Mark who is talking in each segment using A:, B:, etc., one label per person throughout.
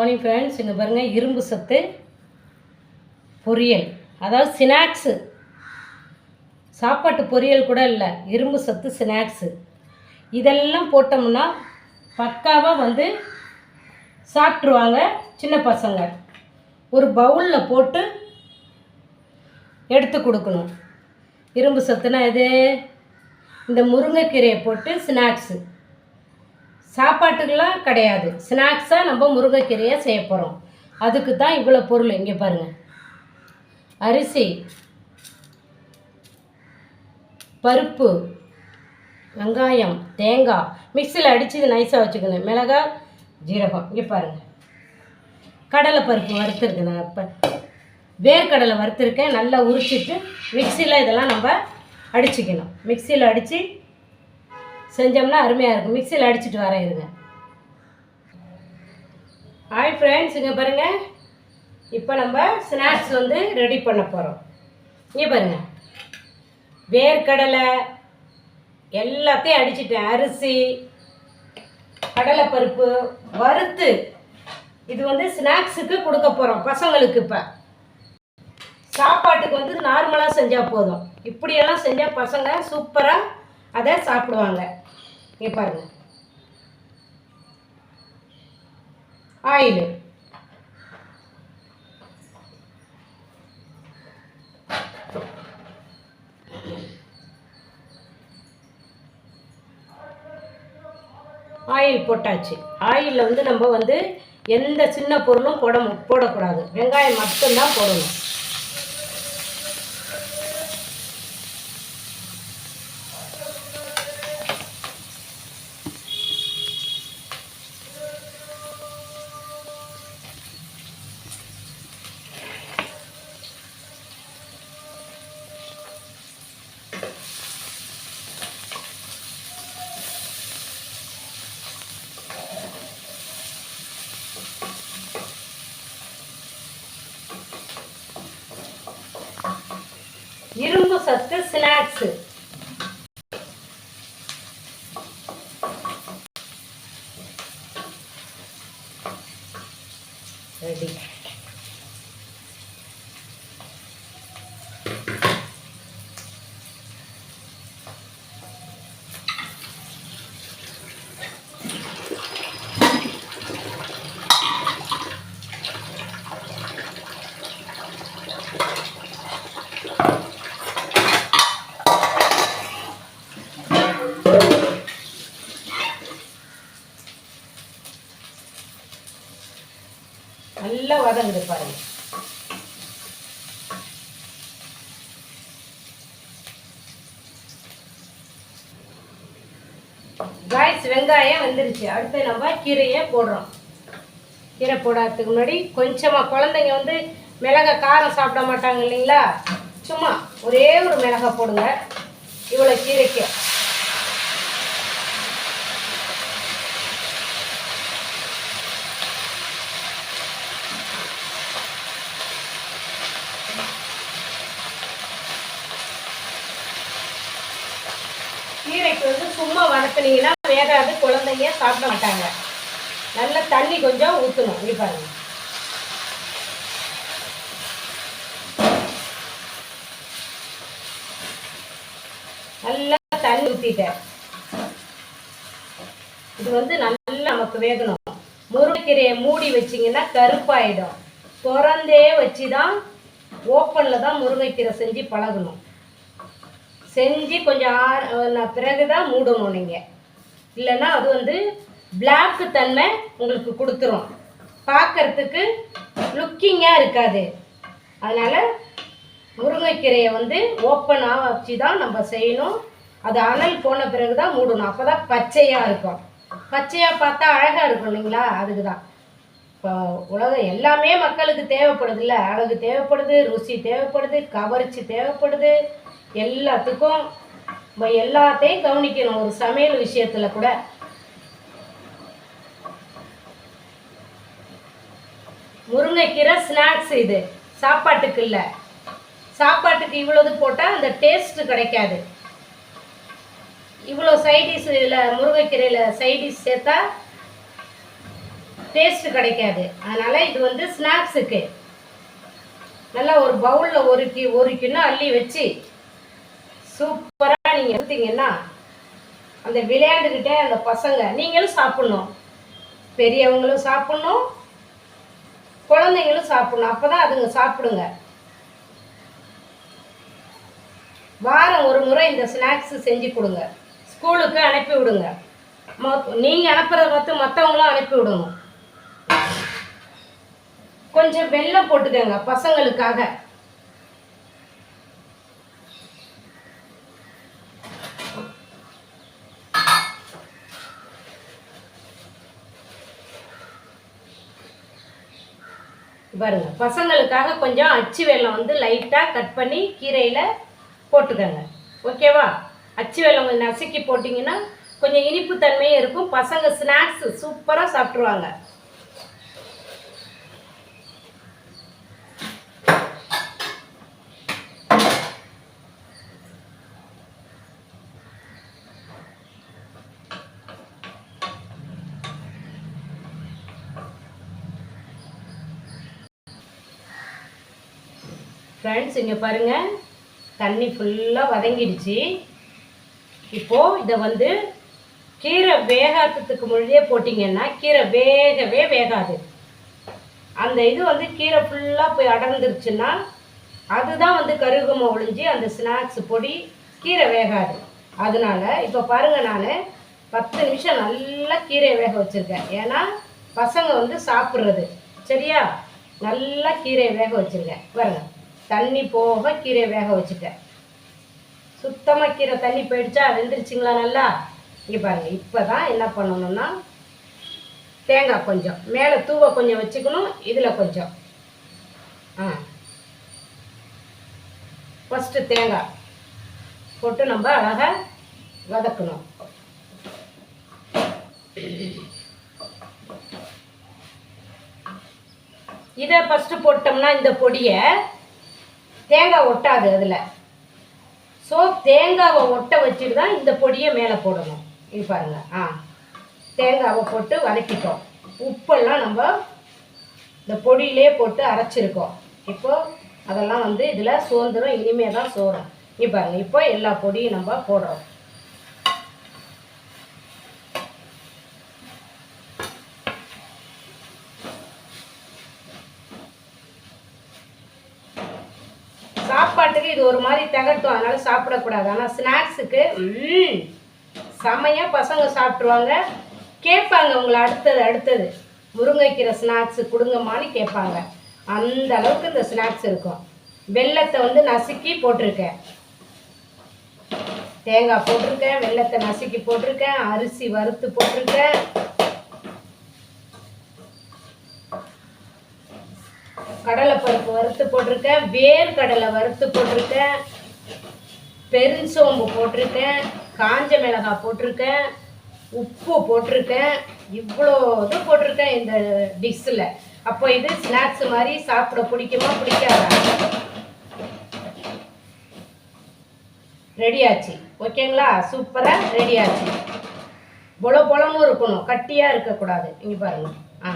A: Morning friends இங்கே பாருங்கள் இரும்பு சத்து பொரியல். அதாவது ஸ்நாக்ஸு சாப்பாட்டு பொரியல் கூட இல்லை இரும்பு சத்து ஸ்நாக்ஸு இதெல்லாம் போட்டோம்னா பக்காவாக வந்து சாப்பிட்ருவாங்க சின்ன பசங்க. ஒரு பவுலில் போட்டு எடுத்து கொடுக்கணும். இரும்பு சத்துனா எது? இந்த முருங்கைக்கீரையை போட்டு ஸ்நாக்ஸு சாப்பாட்டுக்கெல்லாம் கிடையாது. ஸ்நாக்ஸாக நம்ம முருங்கைக்கீரையாக செய்ய போகிறோம் அதுக்கு தான் இவ்வளோ பொருள் இங்கே பாருங்கள் அரிசி பருப்பு வெங்காயம் தேங்காய். மிக்சியில் அடித்து இது நைஸாக வச்சுக்கணும். மிளகாய் ஜீரகம். இங்கே பாருங்கள் கடலை பருப்பு வறுத்துருக்கேன் நான் இப்போ வேர்க்கடலை வறுத்துருக்கேன். நல்லா உரிச்சிட்டு மிக்சியில் இதெல்லாம் நம்ம அடிச்சுக்கணும். மிக்சியில் அடித்து செஞ்சோம்னா அருமையாக இருக்கும். மிக்சியில் அடிச்சுட்டு வரேன் இருங்க. ஹாய் ஃப்ரெண்ட்ஸ் இங்கே பாருங்கள் இப்போ நம்ம ஸ்நாக்ஸ் வந்து ரெடி பண்ண போகிறோம் இங்கே பாருங்கள் வேர்க்கடலை எல்லாத்தையும் அடிச்சிட்டேன். அரிசி கடலைப்பருப்பு வறுத்து. இது வந்து ஸ்நாக்ஸுக்கு கொடுக்க போகிறோம் பசங்களுக்கு இப்போ. சாப்பாட்டுக்கு வந்து நார்மலாக செஞ்சால் போதும். இப்படியெல்லாம் செஞ்சால் பசங்க சூப்பராக அதை சாப்பிடுவாங்க. இங்கே பாருங்க. ஆயில். ஆயில் போட்டாச்சு. ஆயிலில் வந்து நம்ம வந்து எந்த சின்ன பொருளும் போட போடக்கூடாது. வெங்காயம் மட்டும்தான் போடணும் இரும்பு சத்து ஸ்நாக்ஸு ரெடி நல்லா பாருங்கள் பாருங்க. காய்ஸ் வெங்காயம் வந்துருச்சு. அடுத்து நம்ம கீரையை போடுறோம். கீரை போடாததுக்கு முன்னாடி கொஞ்சமாக குழந்தைங்க வந்து மிளகா காரம் சாப்பிட மாட்டாங்க இல்லைங்களா? சும்மா ஒரே ஒரு மிளகா போடுங்க. இவ்வளோ கீரைக்கு வந்து சும்மா வதக்குனீங்கன்னா வேகாது குழந்தைங்க சாப்பிட மாட்டாங்க நல்ல தண்ணி கொஞ்சம் ஊற்றணும் இங்கே பாருங்க. நல்லா தண்ணி ஊற்றிட்டேன் இது வந்து நல்லா நமக்கு வேகணும். முருங்கைக்கீரையை மூடி வச்சிங்கன்னா கருப்பாயிடும். திறந்தே வச்சு தான் ஓப்பனில் தான் முருங்கைக்கீரை செஞ்சு பழகணும். செஞ்சு கொஞ்சம் ஆ பிறகு தான் மூடணும் நீங்கள் இல்லைன்னா அது வந்து பிளாக்கு தன்மை உங்களுக்கு கொடுத்துரும். பார்க்கறதுக்கு லுக்கிங்காக இருக்காது. அதனால் முருங்கைக்கீரையை வந்து ஓப்பனாக வச்சு தான் நம்ம செய்யணும். அது அனல் போன பிறகு தான் மூடணும். அப்போ தான் பச்சையாக இருக்கும். பச்சையாக பார்த்தா அழகாக இருக்கும் இல்லைங்களா? அதுக்கு தான் இப்போ உலகம் எல்லாமே மக்களுக்கு தேவைப்படுது இல்லை. அழகு தேவைப்படுது ருசி தேவைப்படுது கவர்ச்சி தேவைப்படுது. எல்லாத்துக்கும் நம்ம எல்லாத்தையும் கவனிக்கணும். ஒரு சமையல் விஷயத்தில் கூட முருங்கைக்கீரை ஸ்நாக்ஸ் இது. சாப்பாட்டுக்கு இல்லை. சாப்பாட்டுக்கு இவ்வளவு போட்டால் அந்த டேஸ்ட் கிடைக்காது. இவ்வளோ சைடிஷ் இதில் முருங்கைக்கீரையில் சைடிஷ் சேர்த்தா டேஸ்ட் கிடைக்காது. அதனால் இது வந்து ஸ்நாக்ஸுக்கு நல்லா ஒரு பவுலில் ஒரு கி ஒரு கிண்ணம் அள்ளி வச்சு சூப்பராக நீங்கள் எடுத்தீங்கன்னா அந்த விளையாண்டுக்கிட்டே அந்த பசங்க நீங்களும் சாப்பிட்ணும். பெரியவங்களும் சாப்பிட்ணும். குழந்தைங்களும் சாப்பிட்ணும். அப்போ தான் அதுங்க சாப்பிடுங்க. வாரம் ஒரு முறை இந்த ஸ்நாக்ஸ் செஞ்சு கொடுங்க. ஸ்கூலுக்கு அனுப்பி விடுங்க. நீங்கள் அனுப்புறத பார்த்து மற்றவங்களும் அனுப்பி விடுங்க கொஞ்சம் வெள்ளம் போட்டுக்கோங்க பசங்களுக்காக. பாருங்க பசங்களுக்காக கொஞ்சம் அச்சு வெல்லம் வந்து லைட்டாக கட் பண்ணி கீரையில் போட்டுக்கோங்க. ஓகேவா அச்சு வெல்லம் கொஞ்சம் நசுக்கி போட்டிங்கன்னா கொஞ்சம் இனிப்பு தன்மையும் இருக்கும். பசங்க ஸ்நாக்ஸு சூப்பராக சாப்பிட்ருவாங்க ஃப்ரெண்ட்ஸ் இங்கே பாருங்கள் தண்ணி ஃபுல்லாக வதங்கிடுச்சு. இப்போது இதை வந்து கீரை வேகாததுக்கு முன்னாடியே போட்டிங்கன்னா கீரை வேகவே வேகாது. அந்த இது வந்து கீரை ஃபுல்லாக போய் அடர்ந்துருச்சுன்னா அதுதான் வந்து கருகமாக ஒழிஞ்சு அந்த ஸ்நாக்ஸ் பொடி கீரை வேகாது. அதனால இப்போ பாருங்கள் நான் பத்து நிமிஷம் நல்லா கீரையை வேக வச்சுருக்கேன். ஏன்னா பசங்க வந்து சாப்பிட்றது. சரியா? நல்லா கீரையை வேக வச்சுருக்கேன். பாருங்கள் தண்ணி போக கீரையை வேக வச்சுட்டேன். சுத்தமாக கீரை தண்ணி போயிடுச்சா? வெந்துருச்சுங்களா நல்லா? இங்கே பாருங்கள் இப்போ தான் என்ன பண்ணணும்னா தேங்காய் கொஞ்சம். மேலே தூவ கொஞ்சம் வச்சுக்கணும் இதில் கொஞ்சம். ஆ. ஃபஸ்ட்டு தேங்காய் போட்டு நம்ம அழகாக வதக்கணும். இதை ஃபஸ்ட்டு போட்டோம்னா இந்த பொடியை தேங்காய் ஒட்டாது அதில். ஸோ தேங்காவை ஒட்ட வச்சுட்டு தான் இந்த பொடியை மேலே போடணும். இது பாருங்கள் ஆ. தேங்காவை போட்டு வதக்கிட்டோம். உப்பெல்லாம் நம்ம இந்த பொடியிலே போட்டு அரைச்சிருக்கோம். இப்போது அதெல்லாம் வந்து இதில் சோர்ந்துடும் இனிமே தான் சோறும். இப்போ பாருங்கள் இப்போ எல்லா பொடியும் நம்ம போடுறோம் சாப்பாட்டுக்கு இது ஒரு மாதிரி திகட்டும் அதனால சாப்பிடக்கூடாது. ஆனால் ஸ்நாக்ஸுக்கு ம் செமையாக பசங்க சாப்பிட்ருவாங்க கேட்பாங்க உங்களை அடுத்தது அடுத்தது. முருங்கைக்கீரை ஸ்நாக்ஸு கொடுங்கம்மான்னு கேட்பாங்க. அந்த அளவுக்கு இந்த ஸ்நாக்ஸ் இருக்கும். வெள்ளத்தை வந்து நசுக்கி போட்டிருக்கேன். தேங்காய் போட்டிருக்கேன் வெள்ளத்தை நசுக்கி போட்டிருக்கேன் அரிசி வறுத்து போட்டிருக்கேன். கடலைப்பருப்பு வறுத்து போட்டிருக்கேன் வேர்க்கடலை வறுத்து போட்டிருக்கேன். பெருஞ்சோம்பு போட்டிருக்கேன் காஞ்ச மிளகாய் போட்டிருக்கேன் உப்பு போட்டிருக்கேன் இவ்வளோ இது போட்டிருக்கேன் இந்த டிஷ்ஷில். அப்போ இது ஸ்நாக்ஸ் மாதிரி சாப்பிட பிடிக்குமா பிடிக்காதா? ரெடி ஆச்சு. ஓகேங்களா சூப்பராக ரெடி ஆச்சு. பொல பொலமும் இருக்கணும். கட்டியாக இருக்கக்கூடாது. இங்கே பாருங்க. ஆ.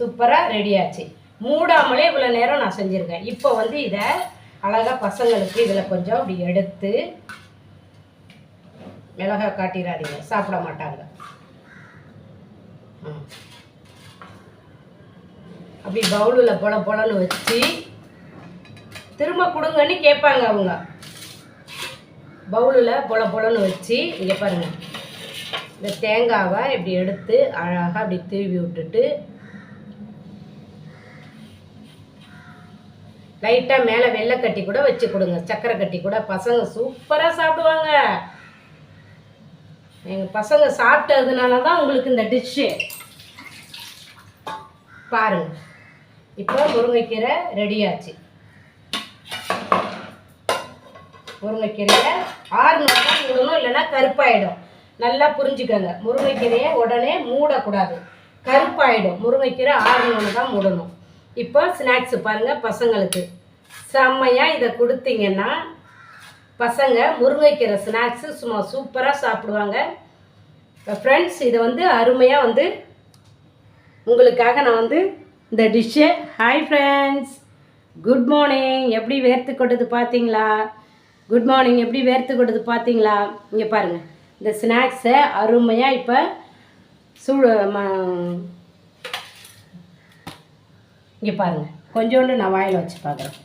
A: சூப்பராக ரெடி ஆச்சு. மூடாமலே இவ்வளோ நேரம் நான் செஞ்சுருக்கேன். இப்போ வந்து இதை அழகாக பசங்களுக்கு இதில் கொஞ்சம் அப்படி எடுத்து மிளகாய் காட்டிடாதீங்க சாப்பிட மாட்டாங்க. அப்படி பவுலில் பொல பொலன்னு வச்சு திரும்ப கொடுங்கன்னு கேட்பாங்க அவங்க. பவுலில் பொல பொலன்னு வச்சு இங்கே பாருங்கள் இந்த தேங்காவை இப்படி எடுத்து அழகாக அப்படி திருவி விட்டுட்டு லைட்டாக மேலே வெள்ளை கட்டி கூட வச்சு கொடுங்க. சக்கரை கட்டி கூட. பசங்க சூப்பராக சாப்பிடுவாங்க. எங்கள் பசங்க சாப்பிட்டதுனால தான் உங்களுக்கு இந்த டிஷ்ஷு பாருங்க. இப்போ முருங்கைக்கீரை ரெடியாச்சு முருங்கைக்கீரையை ஆறுனா தான் விடணும் இல்லைன்னா கருப்பாயிடும். நல்லா புரிஞ்சுக்கோங்க. முருங்கைக்கீரையை உடனே மூடக்கூடாது. கருப்பாயிடும். முருங்கைக்கீரை ஆறுனோன்னு தான் மூடணும். இப்போ ஸ்நாக்ஸ் பாருங்கள் பசங்களுக்கு. செம்மையாக இதை கொடுத்தீங்கன்னா பசங்க முருங்கைக்கீரை ஸ்நாக்ஸு சும்மா சூப்பராக சாப்பிடுவாங்க. ஃப்ரெண்ட்ஸ் இதை வந்து அருமையாக வந்து உங்களுக்காக நான் வந்து இந்த dish hi friends good morning எப்படி வேர்த்து கொட்டது பார்த்தீங்களா? குட் மார்னிங் எப்படி வேர்த்து கொட்டது பார்த்தீங்களா? இங்கே பாருங்கள் இந்த ஸ்நாக்ஸை அருமையாக இப்போ சூடு இங்கே பாருங்கள் கொஞ்சோண்டு நான் வாயில் வச்சு பார்க்குறேன்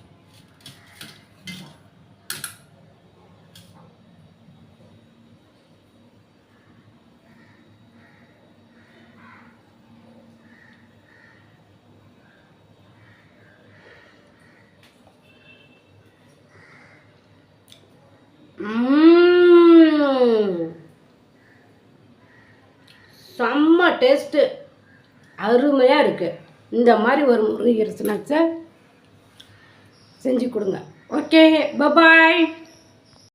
A: செம்ம டேஸ்ட்டு. அருமையாக இருக்குது இந்த மாதிரி ஒரு முருங்கீரை ஸ்நாக்ஸை செஞ்சு கொடுங்க. Okay bye bye